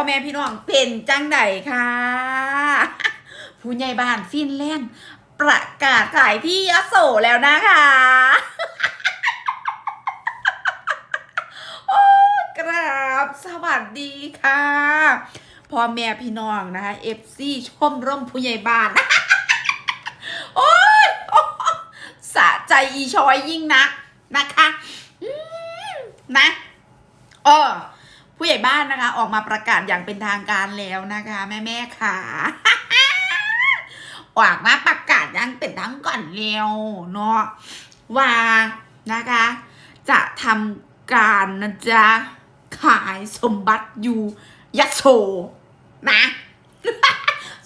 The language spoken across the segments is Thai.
พ่อแม่พี่น้องเป็นจังใดค่ะ ผู้ใหญ่บ้านฟินแลนด์ประกาศขายที่ยโสแล้วนะคะโอ้กราบสวัสดีค่ะพ่อแม่พี่น้องนะคะเอฟซีชมรมผู้ใหญ่บ้านโอ้ยสะใจอีชอยยิ่งนักนะคะนะเออ ผู้ใหญ่บ้านนะคะ ออกมาประกาศอย่างเป็นทางการแล้วนะคะ แม่แม่ๆค่ะออกมาประกาศอย่างเป็นทางก่อนแล้วเนาะว่านะคะ จะทำการนะจ๊ะขายสมบัติอยู่ยโสนะ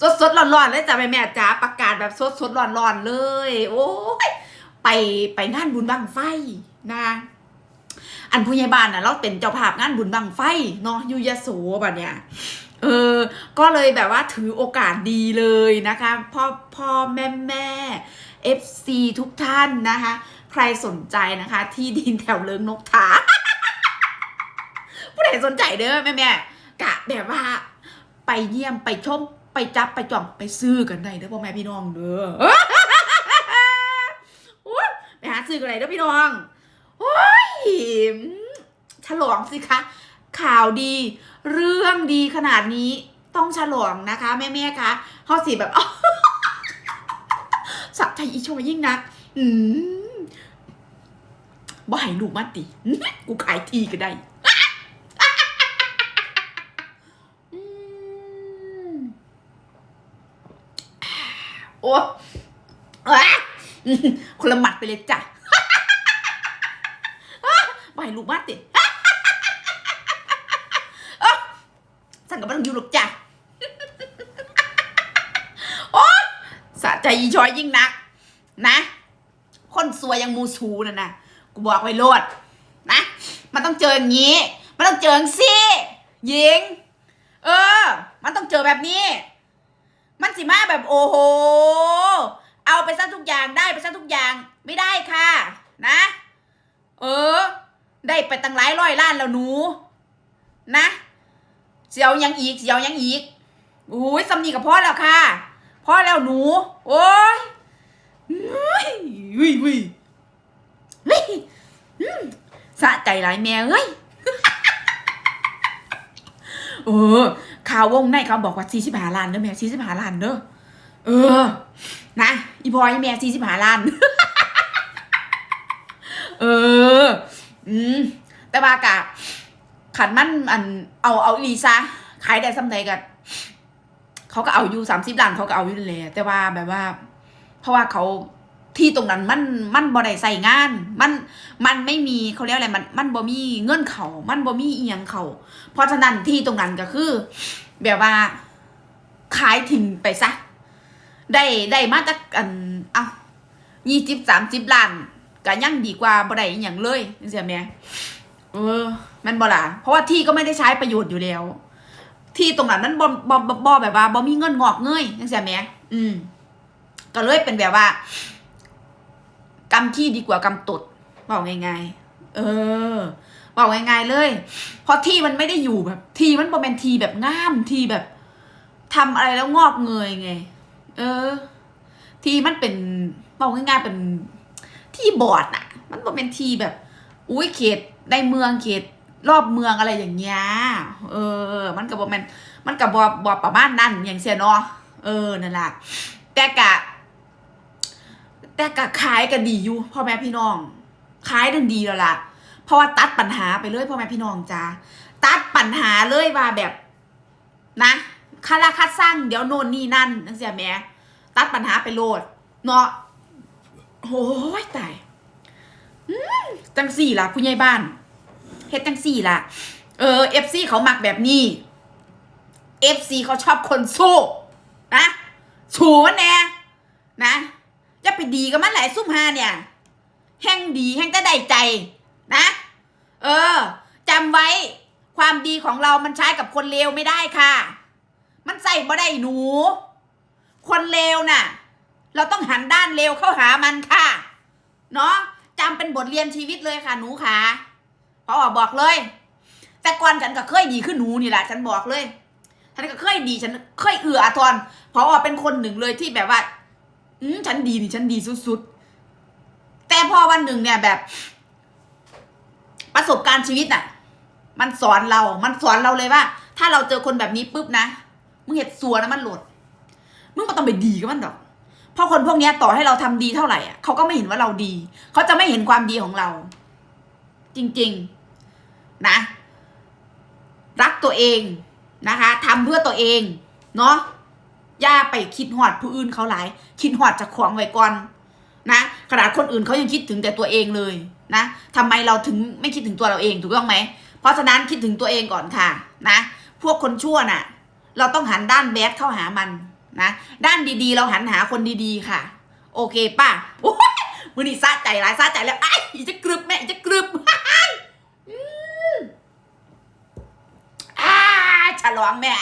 สดสดๆร้อนเลยจ้ะแม่แม่จ้าประกาศแบบสดสดๆร้อนเลย โอ้ยไปไปงานบุญบังไฟนะ อันผู้ใหญ่บ้านนะเราเป็นเจ้าภาพงานบุญบังไฟเนาะยุยโสแบบเนี้ยเออ ก็เลยแบบว่าถือโอกาสดีเลยนะคะ พ่อพ่อแม่แม่เอฟซีทุกท่านนะคะ ใครสนใจนะคะ ที่ดินแถวเลิงนกทาผู้ใดสนใจเด้อแม่แม่กะแบบว่า ไปเยี่ยมไปชมไปจับไปจ่องไปซื้อกันได้เด้อพ่อแม่พี่น้องเด้อไปหาซื้อกันได้เด้อพี่น้อง โอ้ยฉลองสิคะ ข่าวดี เรื่องดีขนาดนี้ต้องฉลองนะคะ แม่แม่ๆคะเขาสิแบบสักใจอีโชยยิ่งนัก อืมบ่ให้ลูกมาติกูขายทีก็ได้โอ้คนละหมัดไปเลยจ้ะ ไปลูกบ้านติสั่งกับมันอยู่หรอกจ้ะโอ๊ยสะใจอีชอยยิ่งนัก นะ คนสวยยังมูสูน่ะนะกูบอกไว้โลดนะ มันต้องเจออย่างนี้ มันต้องเจออย่างซี่ยิง เออ มันต้องเจอแบบนี้ มันสิมาแบบโอ้โห เอาไปซะทุกอย่างได้ไปซะทุกอย่างไม่ได้ค่ะ นะ เออ ได้ไปตั้งหลายร้อยล้านแล้วหนู นะเสียวยังอีกเสียวยังอีกอุ้ยสำนีกับพ่อแล้วค่ะพ่อแล้วหนู โอ้ยเฮ้ยเฮ้ยเฮ้ยเฮ้ยอืมสะใจหลายแม่เอ้ยเออข่าววงในเขาบอกว่าสี่สิบห้าล้านเด้อแม่สี่สิบห้าล้านเด้อเออ นะอีพอยแม่สี่สิบห้าล้าน เออ อืม แต่ว่ากะขันมันอันเอาเอาอีหลีซะขายได้สำใดกันเขาก็เอาอยู่สามสิบล้านเขาก็เอาอยู่แหละแต่ว่าแบบว่า เพราะว่าเขาที่ตรงนั้นมันมันบ่ได้ใส่งาน มันมันไม่มีเขาเรียกอะไรมันมันบ่มีเงินเขา มันบ่มีเอียงเขาเพราะฉะนั้นที่ตรงนั้นก็คือ แบบว่าขายทิ้งไปซะได้ได้มาจากอันเอายี่สิบสามสิบล้าน ก็ยังดีกว่าบ่ได้อย่างเลยจังซี่แม่เออมันบ่ล่ะเพราะว่าที่ก็ไม่ได้ใช้ประโยชน์อยู่แล้ว ที่ตรงนั้นมันบ่บ่บ่แบบว่าบ่มีเงินงอกเงยจังซี่แม่อืมก็เลยเป็นแบบว่ากำที่ดีกว่ากำตดบอกง่ายๆ เออบอกง่ายๆเลย เพราะที่มันไม่ได้อยู่แบบ ที่มันบ่เป็นทีแบบงามทีแบบทำอะไรแล้วงอกเงยไง เออ ทีมันเป็นบอกง่ายๆเป็น ที่บอดน่ะ มันบ่เป็นทีแบบ อุ้ยเขตในเมืองเขตรอบเมืองอะไรอย่างเงี้ย เออ มันกับบอมันมันกับบอบอประมาณนั้นอย่างเสียเนาะ เออ นั่นแหละแต่กะ แต่กะขายกันดีอยู่พ่อแม่พี่น้อง ขายดันดีแล้วล่ะ เพราะว่าตัดปัญหาไปเลยพ่อแม่พี่น้องจ้าตัดปัญหาเลยว่าแบบนะคาราคัดสร้างเดี๋ยวโน่นนี่นั่นนั่นเสียแม่ตัดปัญหาไปโลด เนาะ โอ้ยตายจังสี่ล่ะผู้ใหญ่บ้านเฮ็ดจังสี่ล่ะ เออเอฟซีเขามักแบบนี้เอฟซีเขาชอบคนสู้นะสู้มันแน่นะจะไปดีกับมันหลายซุ่มฮาเนี่ย แห่งดีแห่งจะได้ใจ นะ เออจำไว้ความดีของเรามันใช้กับคนเลวไม่ได้ค่ะ มันใส่บ่ได้หนู คนเลวน่ะ เราต้องหันด้านเลวเข้าหามันค่ะ เนาะจำเป็นบทเรียนชีวิตเลยค่ะหนูขาพอบอกเลย แต่ก่อนฉันก็เคยดีขึ้นหนูนี่แหละฉันบอกเลยฉันก็เคยดีฉันเคยเอืออาทรเพราะว่าเป็นคนหนึ่งเลยที่แบบว่า อืมฉันดีนี่ฉันดีสุดๆ แต่พอวันหนึ่งเนี่ยแบบ ประสบการณ์ชีวิตน่ะ มันสอนเรา มันสอนเราเลยว่า ถ้าเราเจอคนแบบนี้ปุ๊บนะ มึงเห็ดสัวนะมันหลด มึงก็ต้องไปดีกับมันดอก เพราะคนพวกนี้ต่อให้เราทำดีเท่าไหร่อะเขาก็ไม่เห็นว่าเราดี เขาจะไม่เห็นความดีของเรา จริง ๆ นะ รักตัวเองนะคะทำเพื่อตัวเอง เนาะอย่าไปคิดหอดผู้อื่นเขาหลาย คิดหอดจากของไว้ก่อนนะขนาดคนอื่นเขายังคิดถึงแต่ตัวเองเลยนะทำไมเราถึงไม่คิดถึงตัวเราเองถูกต้องไหม เพราะฉะนั้นคิดถึงตัวเองก่อนค่ะ นะ พวกคนชั่วน่ะ เราต้องหันด้านแบดเข้าหามัน นะ ด้านดีๆ เราหันหาคนดีๆค่ะ โอเคป่ะโอ้ยมือนี่ซาใจร้ายซาใจแล้วไอ้จะกรึบแม่จะกรึบอ่าฉลองแม่